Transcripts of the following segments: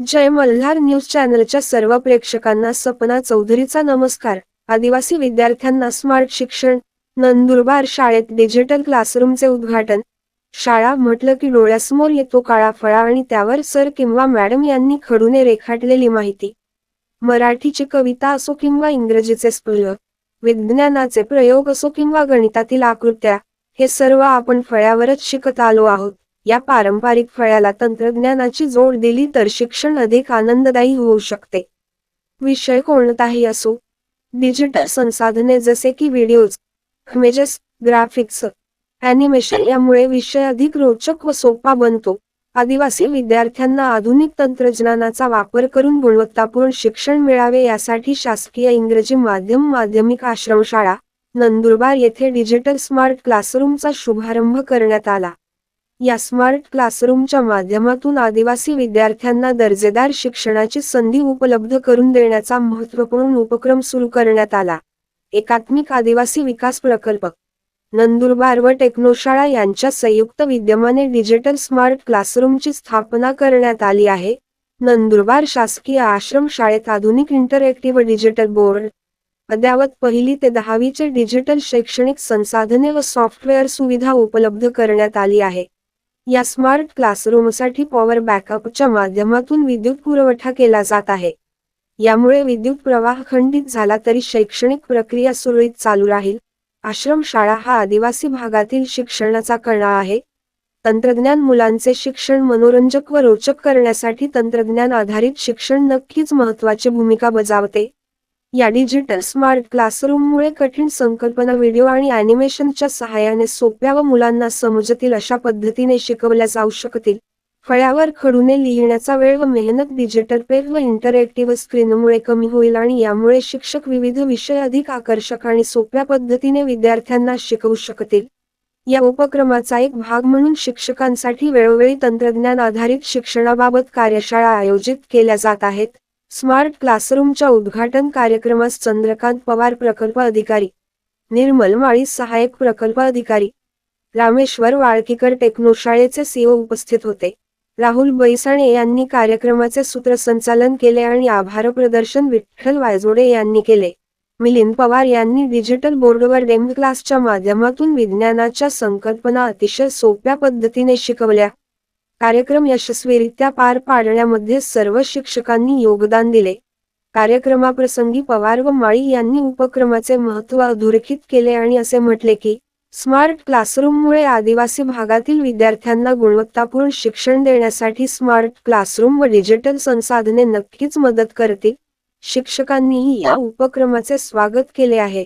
जय Malhar news चॅनलच्या सर्व प्रेक्षकांना सपना चौधरीचा नमस्कार. आदिवासी विद्यार्थ्यांना स्मार्ट शिक्षण नंदुरबार शाळेत डिजिटल क्लासरूमचे उद्घाटन. शाळा म्हटलं की डोळ्यासमोर येतो काळा फळा आणि त्यावर सर किंवा मॅडम यांनी खडूने रेखाटलेली माहिती. मराठीची कविता असो किंवा इंग्रजीचे स्पृह विज्ञानाचे प्रयोग असो किंवा गणितातील आकृत्या हे सर्व आपण फळ्यावरच शिकत आलो आहोत. या पारंपरिक फळ्याला तंत्रज्ञानाची जोड दिली तर शिक्षण अधिक आनंददायी होऊ शकते. विषय कोणताही असो डिजिटल संसाधने जसे की व्हिडिओज इमेजेस ग्राफिक्स अॅनिमेशन यामुळे विषय अधिक रोचक व सोपा बनतो. आदिवासी विद्यार्थ्यांना आधुनिक तंत्रज्ञानाचा वापर करून गुणवत्तापूर्ण शिक्षण मिळावे यासाठी शासकीय इंग्रजी माध्यम माध्यमिक आश्रमशाळा नंदुरबार येथे डिजिटल स्मार्ट क्लासरूमचा शुभारंभ करण्यात आला. या स्मार्ट क्लासरूमच्या माध्यमातून आदिवासी विद्यार्थ्यांना दर्जेदार शिक्षणाची संधी उपलब्ध करून देण्याचा महत्त्वपूर्ण उपक्रम सुरू करण्यात आला. एकात्मिक आदिवासी विकास प्रकल्प. नंदुरबार व टेक्नोशाळा यांच्या संयुक्त विद्यमाने डिजिटल स्मार्ट क्लासरूमची स्थापना करण्यात आली आहे. नंदुरबार शासकीय आश्रम शाळेत आधुनिक इंटरॅक्टिव्ह डिजिटल बोर्ड अद्यावत पहिली ते दहावीचे डिजिटल शैक्षणिक संसाधने व सॉफ्टवेअर सुविधा उपलब्ध करण्यात आली आहे. या स्मार्ट क्लासरूमसाठी पॉवर बॅकअपच्या माध्यमातून विद्युत पुरवठा केला जात आहे. यामुळे विद्युत प्रवाह खंडित झाला तरी शैक्षणिक प्रक्रिया सुरळीत चालू राहील. आश्रमशाळा हा आदिवासी भागातील शिक्षणाचा कणा आहे. तंत्रज्ञान मुलांचे शिक्षण मनोरंजक व रोचक करण्यासाठी तंत्रज्ञान आधारित शिक्षण नक्कीच महत्वाची भूमिका बजावते. या डिजिटल स्मार्ट क्लासरूममुळे कठीण संकल्पना व्हिडिओ आणि अॅनिमेशनच्या सहाय्याने सोप्या व मुलांना समजतील अशा पद्धतीने शिकवल्या जाऊ शकतील. फळ्यावर खडूने लिहिण्याचा वेळ व मेहनत डिजिटल पेज व इंटरॅक्टिव्ह स्क्रीनमुळे कमी होईल आणि यामुळे शिक्षक विविध विषय अधिक आकर्षक आणि सोप्या पद्धतीने विद्यार्थ्यांना शिकवू शकतील. या उपक्रमाचा एक भाग म्हणून शिक्षकांसाठी वेळोवेळी तंत्रज्ञान आधारित शिक्षणाबाबत कार्यशाळा आयोजित केल्या जात आहेत. स्मार्ट क्लासरूमच्या उद्घाटन कार्यक्रमास चंद्रकांत पवार प्रकल्प अधिकारी निर्मल माळी सहाय्यक प्रकल्प अधिकारी रामेश्वर वाळकीकर टेक्नोशाळेचे सीओ उपस्थित होते. राहुल बैसाणे यांनी कार्यक्रमाचे सूत्रसंचालन केले आणि आभार प्रदर्शन विठ्ठल वायजोडे यांनी केले. मिलिंद पवार यांनी डिजिटल बोर्डवर डेम क्लासच्या माध्यमातून विज्ञानाच्या संकल्पना अतिशय सोप्या पद्धतीने शिकवल्या. कार्यक्रम यशस्वीरित्या पार पाडण्यामध्ये सर्व शिक्षकांनी योगदान दिले. कार्यक्रमाप्रसंगी पवार व माळी यांनी उपक्रमाचे महत्त्व अधोरेखित केले आणि असे म्हटले की स्मार्ट क्लासरूममुळे आदिवासी भागातील विद्यार्थ्यांना गुणवत्तापूर्ण शिक्षण देण्यासाठी स्मार्ट क्लासरूम व डिजिटल संसाधने नक्कीच मदत करतील. शिक्षकांनीही या उपक्रमाचे स्वागत केले आहे.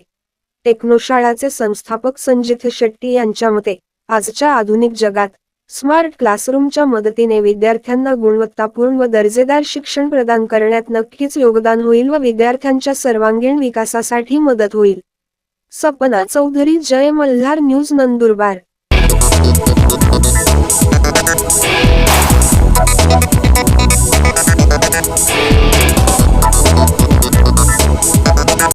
टेक्नोशाळाचे संस्थापक संजित शेट्टी यांच्या मते आजच्या आधुनिक जगात स्मार्ट क्लासरूमच्या मदतीने विद्यार्थ्यांना गुणवत्तापूर्ण व दर्जेदार शिक्षण प्रदान करण्यात नक्कीच योगदान होईल व विद्यार्थ्यांच्या सर्वांगीण विकासासाठी मदत होईल. सपना चौधरी जय मल्हार न्यूज नंदुरबार.